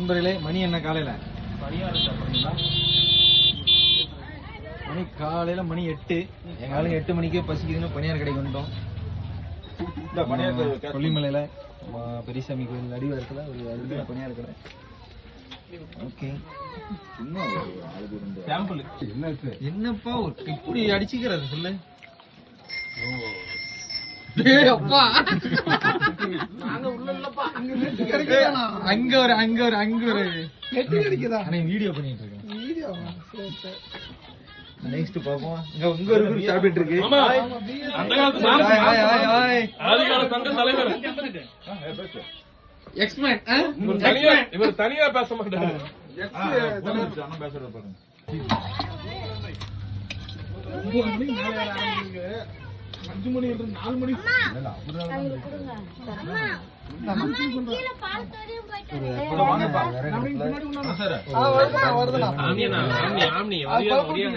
நண்பர்களே மணி என்ன காலையில? மணி காலையில மணி எட்டு. எங்க ஆளுங்க எட்டு மணிக்கே பசிக்குதுன்னு பனியார் கடைக்கு வந்துட்டோம். கொல்லிமலையில பெரியசாமி கோயில் அடிவாரத்துல ஒரு அருமையான பனியார் கடை. ஓகே. என்னப்பா ஒரு இப்படி அடிச்சுக்கிறது சொல்லு. டேய் அப்பா. அங்க ஒரு அங்க ஒரு அங்க ஒரு. அண்ணே வீடியோ பண்ணிட்டு இருக்கேன். நெக்ஸ்ட் பாப்போம் இங்க இங்க ஒரு group சாப்பிட்டு இருக்கு. அந்த காலத்து ஹாய், ஹாய், ஹாய். ஆதிகால சங்க தலைவர் எக்ஸ்மேன் இவர் தனியா இவர் தனியா பேச மாட்டாரு. ஒரு ஆம்னி, ஆம்னி, ஆம்னி, வரியா, வரியா.